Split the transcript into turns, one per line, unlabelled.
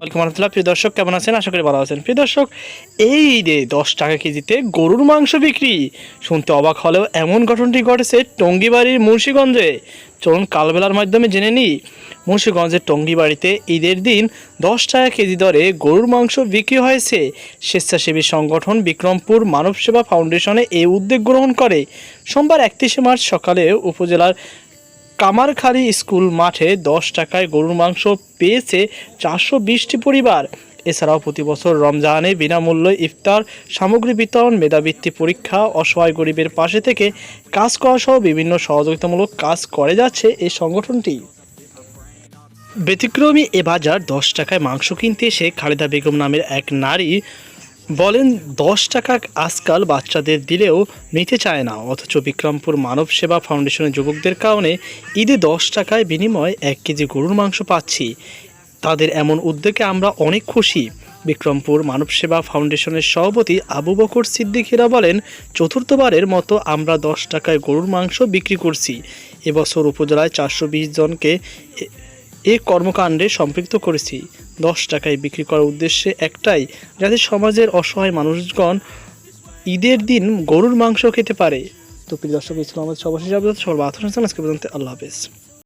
Welcome রহমতুল্লাহ প্রিয় দর্শক, কেমন আছেন? আশা করি ভালো আছেন। প্রিয় দর্শক, এই ঈদে দশ টাকা কেজিতে গরুর মাংস বিক্রি, শুনতে অবাক হলেও এমন ঘটনাটি ঘটেছে টঙ্গিবাড়ির মুন্সীগঞ্জে। চলুন কালবেলার মাধ্যমে জেনে নিই। মুন্সীগঞ্জের টঙ্গিবাড়িতে ঈদের দিন দশ টাকা কেজি দরে গরুর মাংস বিক্রি হয়েছে। স্বেচ্ছাসেবী সংগঠন বিক্রমপুর মানব সেবা ফাউন্ডেশনে এই উদ্যোগ গ্রহণ করে। সোমবার একত্রিশে মার্চ সকালে উপজেলার কামারখালী স্কুল মাঠে দশ টাকায় গরুর মাংস পেয়েছে চারশো বিশটি পরিবার। এছাড়াও প্রতি বছর রমজানে বিনামূল্যে ইফতার, সামগ্রী বিতরণ, মেধাবৃত্তি পরীক্ষা, অসহায় গরিবের পাশে থেকে কাজ করা সহ বিভিন্ন সহযোগিতামূলক কাজ করে যাচ্ছে এই সংগঠনটি। ব্যতিক্রমী এ বাজার দশ টাকায় মাংস কিনতে এসে খালেদা বেগম নামের এক নারী বলেন, দশ টাকা আজকাল বাচ্চাদের দিলেও নিতে চায় না। অথচ বিক্রমপুর মানব সেবা ফাউন্ডেশনের যুবকদের কারণে ঈদে দশ টাকায় বিনিময়ে এক কেজি গরুর মাংস পাচ্ছি। তাদের এমন উদ্যোগে আমরা অনেক খুশি। বিক্রমপুর মানব সেবা ফাউন্ডেশনের সভাপতি আবু বকর সিদ্দিকিরা বলেন, চতুর্থবারের মতো আমরা দশ টাকায় গরুর মাংস বিক্রি করছি। এবছর উপজেলায় চারশো বিশ জনকে এ- কর্মকাণ্ডে সম্পৃক্ত করেছি। দশ টাকায় বিক্রি করার উদ্দেশ্যে একটাই, যাতে সমাজের অসহায় মানুষগণ ঈদের দিন গরুর মাংস খেতে পারে। তো প্রিয় দর্শক ইসলাম আমাদের পর্যন্ত আল্লাহ হাফেজ।